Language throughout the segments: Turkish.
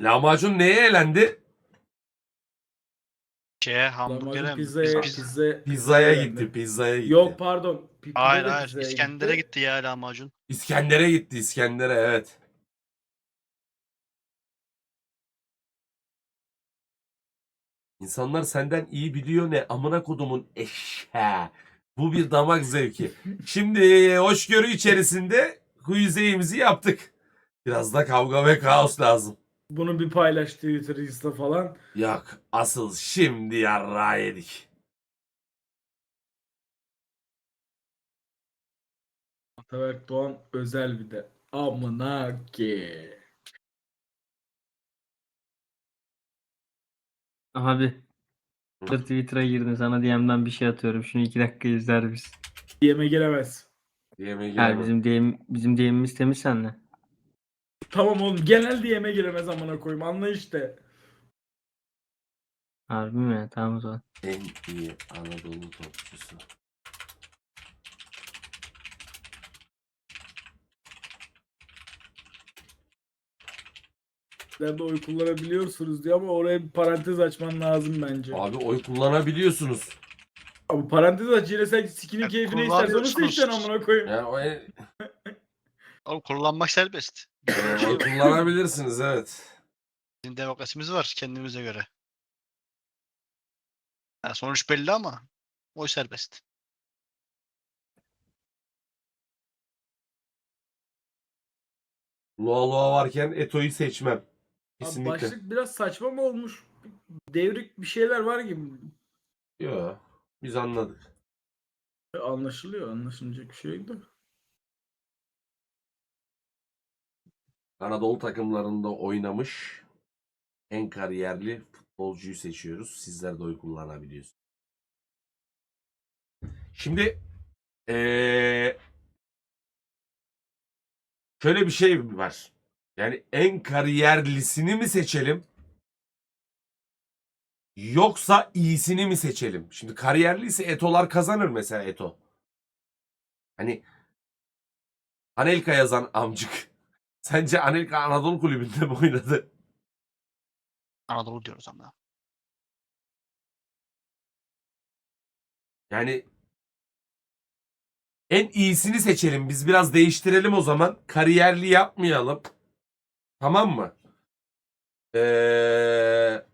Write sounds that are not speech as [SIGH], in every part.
Lahmacun neye elendi? Şeye hamburgere Lahmacun mi? pizzaya, Biz- biz- pizza, Pizzaya gitti, pizzaya gitti. Yok pardon. pi- Hayır de hayır. pizzaya İskender'e gitti ya lahmacun. İskender'e gitti, İskender'e evet. İnsanlar senden iyi biliyor ne amına kodumun eşhe. Bu bir damak zevki. Şimdi hoşgörü içerisinde quizeyimizi yaptık. Biraz da kavga ve kaos lazım. Bunu bir paylaş Twitter, Insta falan. Yok asıl şimdi yarrağı yedik. Ataberk Doğan özel bir de. Amına ki. Abi. Dur Twitter'a girdin sana DM'den bir şey atıyorum. Şunu iki dakika izler misin? Yeme gelemez. Diyeme Yani giremem. bizim DM, bizim DM'imiz temiz senle. Tamam oğlum genel diyeme giremez amına koyayım anla işte. Harbi mi? Tamam o zaman. En iyi Anadolu topçusu. Sizler de oy kullanabiliyorsunuz diyor ama oraya bir parantez açman lazım bence. Abi, Abi oy kullanabiliyorsunuz. parantez aç yine sen sikinin keyfine istersen onu kullanıyorsunuz. seçeceksin amına koyayım. Yani o en- Oğlum kullanmak serbest. Kullanabilirsiniz evet. Bizim demokrasimiz var kendimize göre. Ha, sonuç belli ama oy serbest. Loa Loa varken Eto'yu seçmem. Abi Kesinlikle. başlık biraz saçma mı olmuş? Devrik bir şeyler var gibi. Yok. Biz anladık. Anlaşılıyor anlaşılacak bir şey yok da. Anadolu takımlarında oynamış en kariyerli futbolcuyu seçiyoruz. Sizler de oy kullanabiliyorsunuz. Şimdi eee şöyle bir şey var. Yani en kariyerlisini mi seçelim? Yoksa iyisini mi seçelim? Şimdi kariyerliyse Eto'lar kazanır mesela Eto. Hani Anelka yazan amcık. Sence Anelka Anadolu Kulübü'nde mi oynadı? Anadolu diyoruz ama. Yani en iyisini seçelim. Biz biraz değiştirelim o zaman. Kariyerli yapmayalım. Tamam mı? Ee,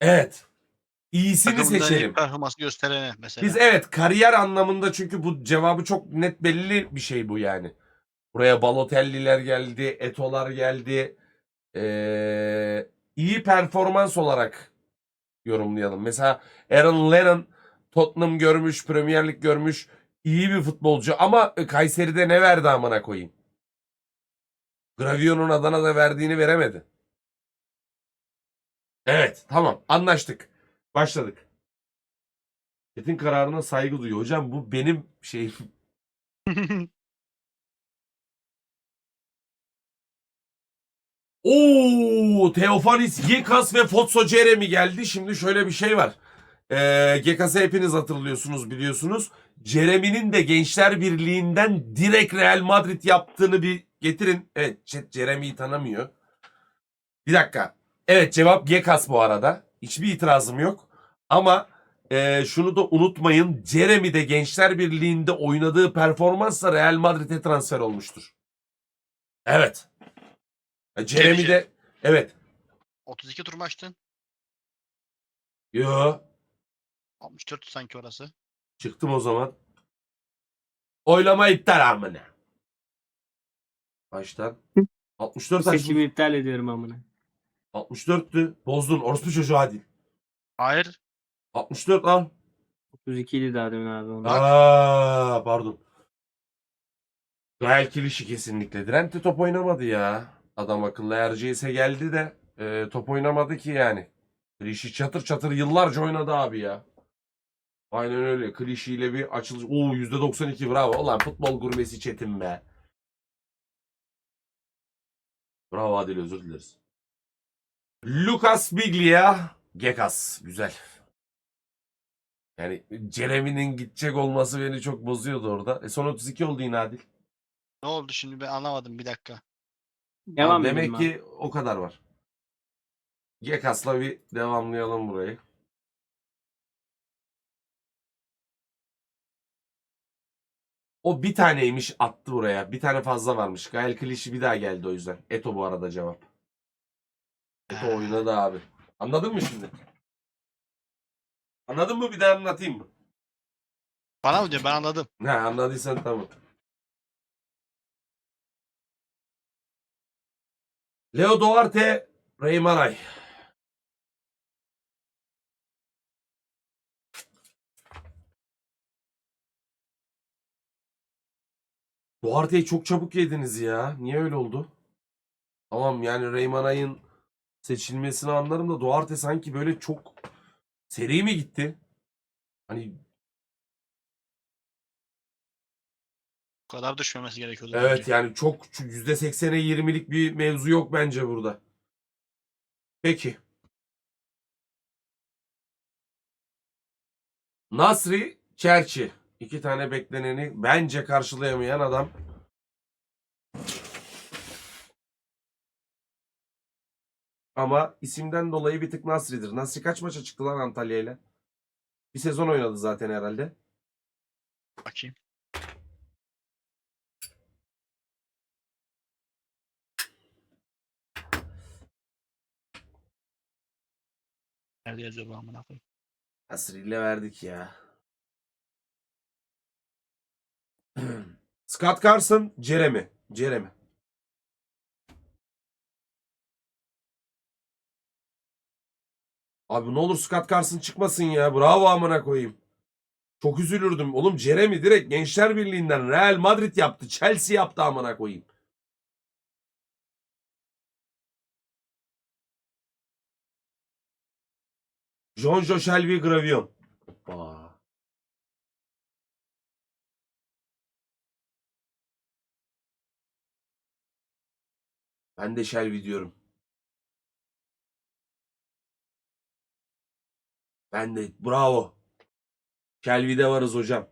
evet. İyisini Takımda seçelim. performans gösterene mesela. Biz evet kariyer anlamında çünkü bu cevabı çok net belli bir şey bu yani. Buraya Balotelli'ler geldi, Eto'lar geldi. Ee, iyi performans olarak yorumlayalım. Mesela Aaron Lennon Tottenham görmüş, Premier Lig görmüş. iyi bir futbolcu ama Kayseri'de ne verdi amına koyayım? Gravio'nun Adana'da verdiğini veremedi. Evet, tamam. Anlaştık. Başladık. Çetin kararına saygı duyuyor. Hocam bu benim şeyim. [LAUGHS] Oo, Teofanis Gekas ve Fotso Jeremy geldi. Şimdi şöyle bir şey var. Ee, Gekas'ı hepiniz hatırlıyorsunuz, biliyorsunuz. Jeremy'nin de Gençler Birliği'nden direkt Real Madrid yaptığını bir getirin. Evet, chat Jeremy'yi tanımıyor. Bir dakika. Evet, cevap Gekas bu arada. Hiçbir itirazım yok. Ama e, şunu da unutmayın. Jeremy de Gençler Birliği'nde oynadığı performansla Real Madrid'e transfer olmuştur. Evet. Jeremy Jeremy. de evet. 32 tur mu açtın? Yo. 64 sanki orası. Çıktım o zaman. Oylama iptal amına. Baştan. 64 açtım. Seçimi iptal ediyorum amına. 64'tü. Bozdun. Orospu çocuğu hadi. Hayır. 64 al. 32 idi daha demin abi. Onu. Aa, pardon. Gael Kilişi kesinlikle. Drenthe top oynamadı ya. Adam akıllı Erciyes'e geldi de e, top oynamadı ki yani. Klişi çatır çatır yıllarca oynadı abi ya. Aynen öyle. Klişi ile bir açılış. Oo %92 bravo. Ulan futbol gurmesi çetin be. Bravo Adil özür dileriz. Lucas Biglia. Gekas. Güzel. Yani Jeremy'nin gidecek olması beni çok bozuyordu orada. E son 32 oldu yine Adil. Ne oldu şimdi ben anlamadım bir dakika. Devam Demek edelim abi. ki o kadar var. Gekas'la bir devamlayalım burayı. O bir taneymiş attı buraya. Bir tane fazla varmış. Gael Klişi bir daha geldi o yüzden. Eto bu arada cevap. Eto oynadı abi. Anladın mı şimdi? Anladın mı? Bir daha anlatayım mı? Bana mı diyor? Ben anladım. Ne anladıysan tamam. Leo Duarte, Ray Maray. Duarte'yi çok çabuk yediniz ya. Niye öyle oldu? Tamam yani Ray Maray'ın seçilmesini anlarım da Duarte sanki böyle çok seri mi gitti? Hani Bu kadar düşmemesi gerekiyordu. Evet bence. yani çok şu %80'e 20'lik bir mevzu yok bence burada. Peki. Nasri Çerçi. İki tane bekleneni bence karşılayamayan adam. Ama isimden dolayı bir tık Nasri'dir. Nasri kaç maça çıktı lan Antalya ile? Bir sezon oynadı zaten herhalde. Bakayım. Nerede yazıyor amına koyayım? Verdik ya. [CLEARS THROAT] Scott Carson, Jeremy. Jeremy. Abi ne olur Scott Carson çıkmasın ya. Bravo amına koyayım. Çok üzülürdüm. Oğlum Jeremy direkt Gençler Birliği'nden Real Madrid yaptı. Chelsea yaptı amına koyayım. Jonjo Shelby Gravion. Hoppa. Ben de Shelby diyorum. Ben de bravo. Shelby'de varız hocam.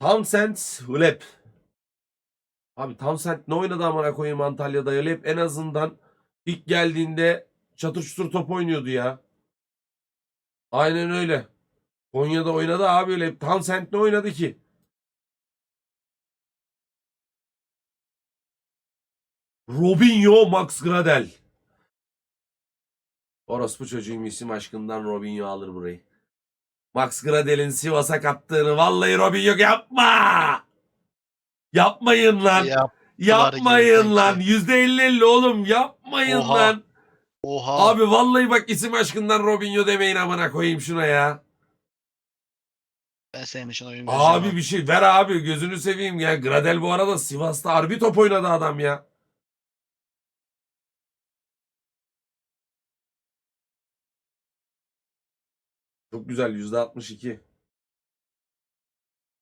Townsend Hulep. Abi Townsend ne oynadı amına koyayım Antalya'da Hulep en azından ilk geldiğinde çatır çutur top oynuyordu ya. Aynen öyle. Konya'da oynadı abi öyle. Townsend ne oynadı ki? Robinho Max Gradel. Orospu çocuğum isim aşkından Robinho alır burayı. Max Gradel'in Sivas'a kattığını vallahi Robinho yapma. Yapmayın lan. Ya, Yapmayın lan. Yüzde elli elli oğlum. Yapmayın Oha. lan. oha. Abi vallahi bak isim aşkından Robinho demeyin amına koyayım şuna ya. Ben senin için oyun. Abi bir şey ver abi gözünü seveyim ya. Gradel bu arada Sivas'ta harbi top oynadı adam ya. Çok güzel yüzde 62.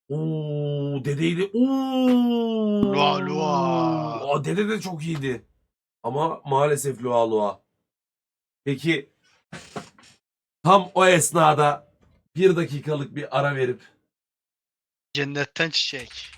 Oo dedeydi. Oo. Lua, Lua. Aa, dede de çok iyiydi. Ama maalesef Lua Lua. Peki tam o esnada bir dakikalık bir ara verip Cennetten çiçek.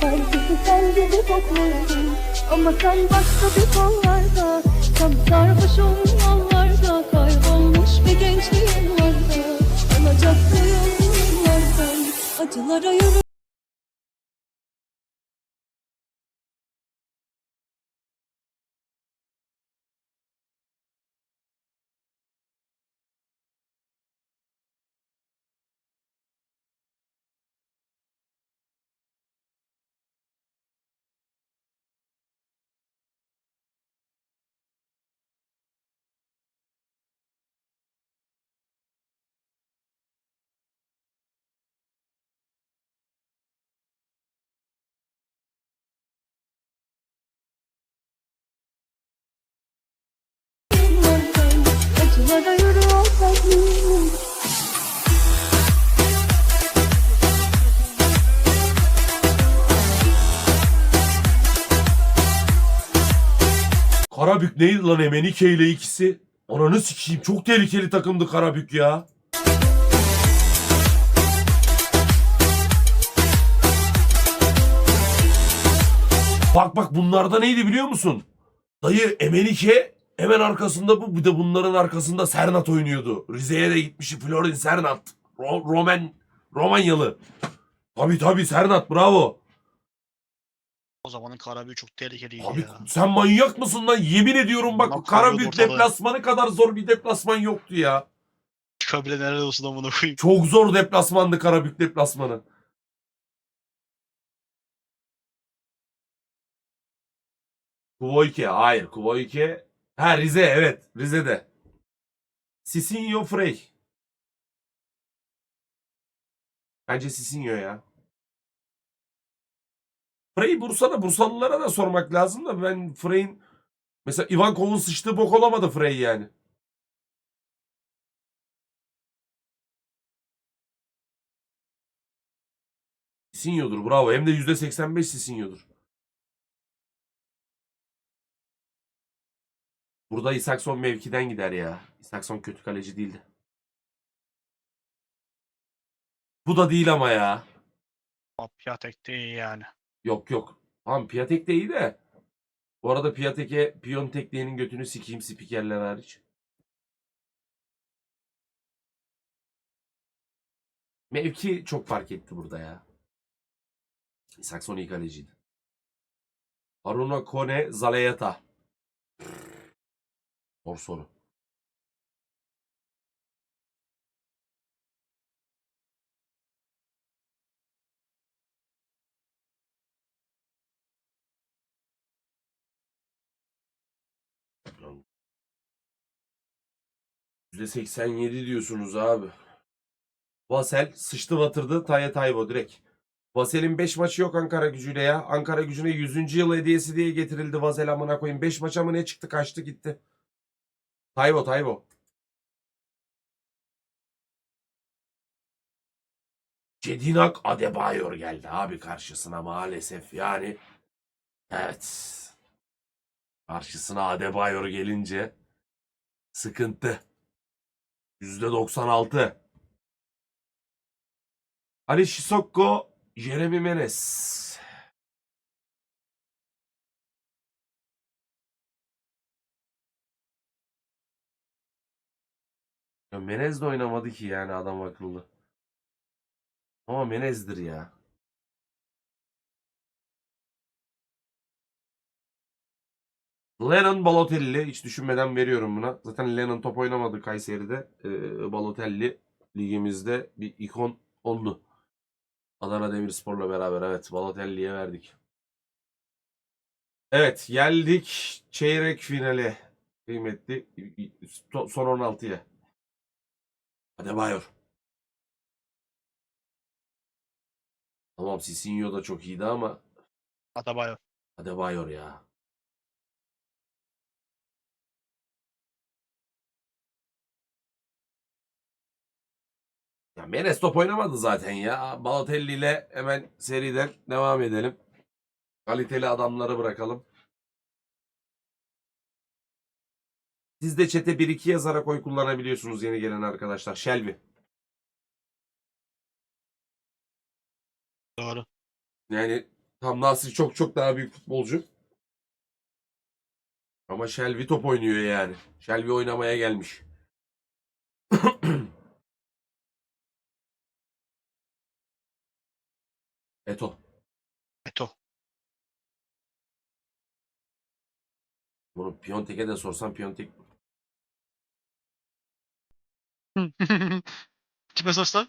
Herkesi sen gibi kokluyorum Ama sen başka bir kollarda sarhoşum yollarda Kaybolmuş bir gençliğim vardı Alacaklıyım yıllardan Acılara yürü Yollara yürüyor benim Karabük neydi lan Emenike ile ikisi? Ananı sikeyim çok tehlikeli takımdı Karabük ya. Bak bak bunlarda neydi biliyor musun? Dayı Emenike hemen arkasında bu bir de bunların arkasında Sernat oynuyordu. Rize'ye de gitmiş Florin Sernat. Ro- Roman Romanyalı. Tabii tabii Sernat bravo. O zamanın Karabüyü çok tehlikeliydi Abi ya. sen manyak mısın lan? Yemin ediyorum bak Adam Karabük deplasmanı kadar zor bir deplasman yoktu ya. Çıkabile nerede olsun amına koyayım. Çok zor deplasmandı Karabük deplasmanı. Kuvoyke hayır Kuvoyke. Ha Rize evet Rize'de. Sisinho Frey. Bence Sisinho ya. Frey Bursa'da Bursalılara da sormak lazım da ben Frey'in mesela Ivankov'un sıçtığı bok olamadı Frey yani. Sisinho'dur bravo. Hem de %85 Sisinho'dur. Burada Isakson mevkiden gider ya. Isakson kötü kaleci değildi. Bu da değil ama ya. Piatek de iyi yani. Yok yok. Tamam Piatek de iyi de. Bu arada Piatek'e piyon tekniğinin götünü sikeyim spikerler hariç. Mevki çok fark etti burada ya. Isakson iyi kaleciydi. Haruna Kone Zaleyata. Zor soru. %87 diyorsunuz abi. Vasel sıçtı batırdı Taya Taybo direkt. Vasel'in 5 maçı yok Ankara gücüyle ya. Ankara gücüne 100. yıl hediyesi diye getirildi Vasel amına koyayım. 5 maça mı ne çıktı kaçtı gitti. Taybo Taybo. Cedinak Adebayor geldi abi karşısına maalesef yani. Evet. Karşısına Adebayor gelince sıkıntı. %96. Ali Sissoko, Jeremy Menes. Ya Menez de oynamadı ki yani adam akıllı. Ama Menez'dir ya. Lennon Balotelli hiç düşünmeden veriyorum buna. Zaten Lennon top oynamadı Kayseri'de. Ee, Balotelli ligimizde bir ikon oldu. Adana Demirspor'la beraber evet Balotelli'ye verdik. Evet geldik çeyrek finale kıymetli son 16'ya. Adebayor. Tamam Sisinho da çok iyiydi ama Atabayo. Adebayor ya. Ya Menes top oynamadı zaten ya. Balotelli ile hemen seriden devam edelim. Kaliteli adamları bırakalım. Siz de çete 1-2 yazarak oy kullanabiliyorsunuz yeni gelen arkadaşlar. Shelby. Doğru. Yani Tam Nasri çok çok daha büyük futbolcu. Ama Shelby top oynuyor yani. Shelby oynamaya gelmiş. [COUGHS] Eto. Eto. Bunu Piontek'e de sorsan Piontek Kime [LAUGHS] sorsam?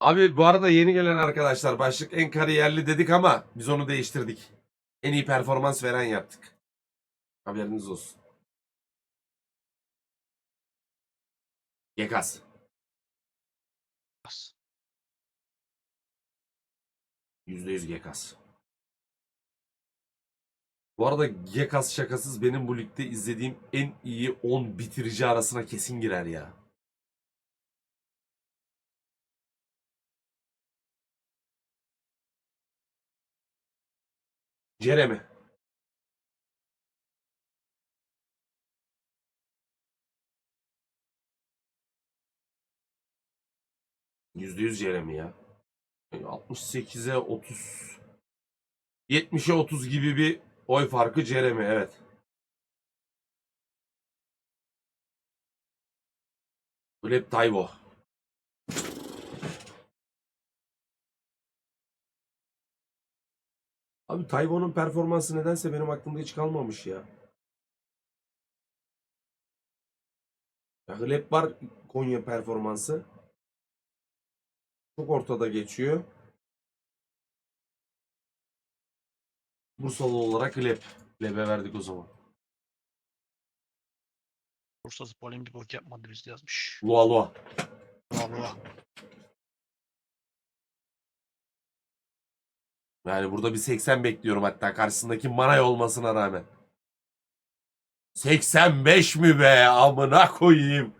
Abi bu arada yeni gelen arkadaşlar başlık en kariyerli dedik ama biz onu değiştirdik. En iyi performans veren yaptık. Haberiniz olsun. Gekas. %100 Gekas. Bu arada Gekas şakasız benim bu ligde izlediğim en iyi 10 bitirici arasına kesin girer ya. Jeremy. %100 Jeremy ya. 68'e 30 70'e 30 gibi bir oy farkı Jeremy evet. Gleb Tayvo. Abi Tayvo'nun performansı nedense benim aklımda hiç kalmamış ya. Ya Gleb var Konya performansı. Çok ortada geçiyor. Bursalı olarak Gleb. Gleb'e verdik o zaman. Bursa Spor'un bir bok yapmadı bizde yazmış. Lua Lua. Vallahi. Yani burada bir 80 bekliyorum hatta karşısındaki Manay olmasına rağmen. 85 mi be amına koyayım.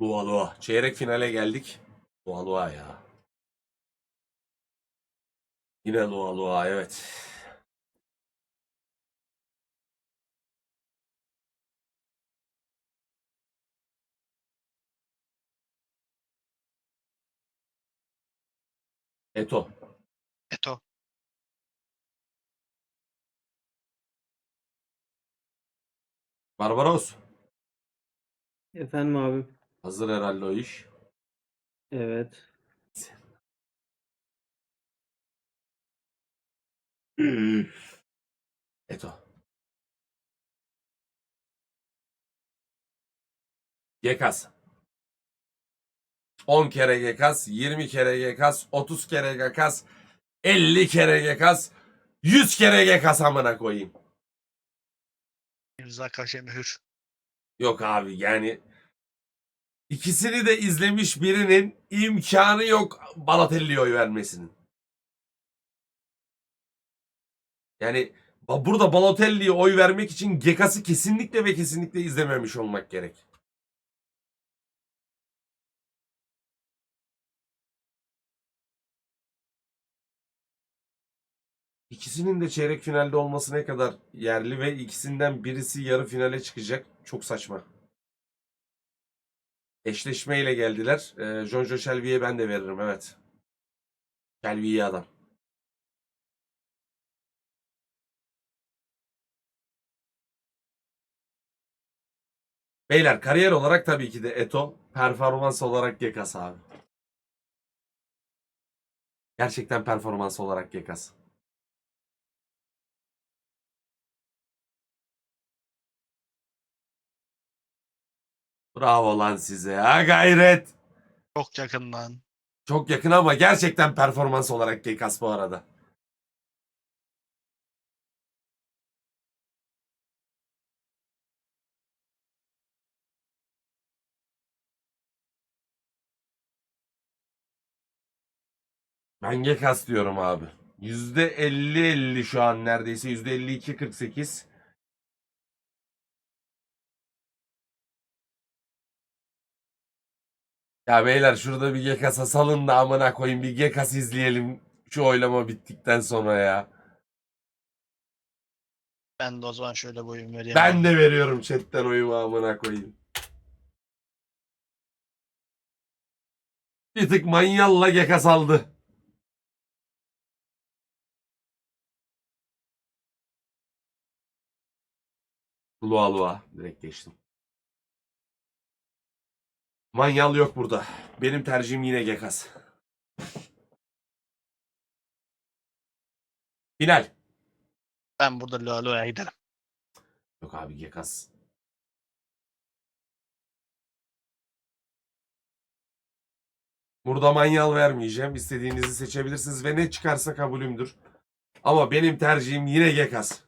Lua Lua. Çeyrek finale geldik. Lua Lua ya. Yine Lua Lua evet. Eto. Eto. Barbaros. Efendim abi. Hazır herhalde o iş. Evet. [CLEARS THROAT] Eto. Gekas. 10 kere Gekas, 20 kere Gekas, 30 kere Gekas, 50 kere Gekas, 100 kere Gekas amına koyayım. Rıza Kaşe mühür. Yok abi yani ikisini de izlemiş birinin imkanı yok Balotelli'ye oy vermesinin. Yani burada Balotelli'ye oy vermek için Gekas'ı kesinlikle ve kesinlikle izlememiş olmak gerek. İkisinin de çeyrek finalde olması ne kadar yerli ve ikisinden birisi yarı finale çıkacak. Çok saçma. Eşleşmeyle geldiler. Ee, Jonjo Shelby'ye ben de veririm evet. Shelby iyi adam. Beyler kariyer olarak tabii ki de Eto. Performans olarak Gekas abi. Gerçekten performans olarak Gekas. Bravo lan size. Ha gayret. Çok yakından. Çok yakın ama gerçekten performans olarak Gekas bu arada. Ben Gekas diyorum abi. %50-50 şu an neredeyse. %52-48. Ya beyler şurada bir Gekas'a salın da amına koyayım bir Gekas izleyelim şu oylama bittikten sonra ya. Ben de o zaman şöyle boyun vereyim. Ben de veriyorum chatten oyumu amına koyayım. Bir tık manyalla Gekas aldı. Lua Lua direkt geçtim. Manyal yok burada. Benim tercihim yine Gekas. Final. Ben burada Lalo'ya giderim. Yok abi Gekas. Burada manyal vermeyeceğim. İstediğinizi seçebilirsiniz ve ne çıkarsa kabulümdür. Ama benim tercihim yine Gekas.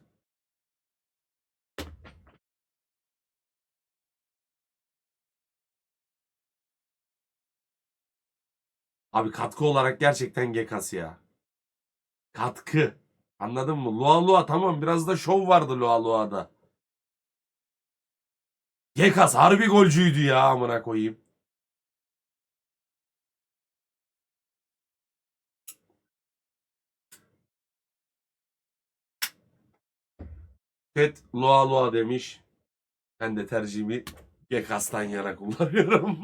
Abi katkı olarak gerçekten Gekas ya. Katkı. Anladın mı? Lua Lua tamam biraz da şov vardı Lua Lua'da. Gekas harbi golcüydü ya amına koyayım. Chat Lua Lua demiş. Ben de tercihimi Gekas'tan yana kullanıyorum.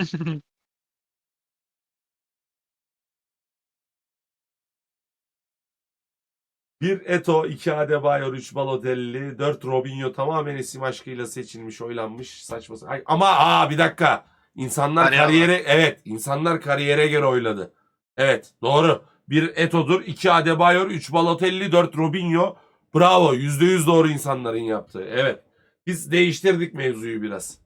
[LAUGHS] Bir Eto, iki Adebayor, üç Balotelli, dört Robinho tamamen isim aşkıyla seçilmiş, oylanmış. Saçma sa- Ay, Ama aa bir dakika. İnsanlar Kariyer kariyere evet, insanlar kariyere göre oyladı. Evet, doğru. Bir Eto'dur, iki Adebayor, üç Balotelli, dört Robinho. Bravo, yüzde yüz doğru insanların yaptığı. Evet. Biz değiştirdik mevzuyu biraz.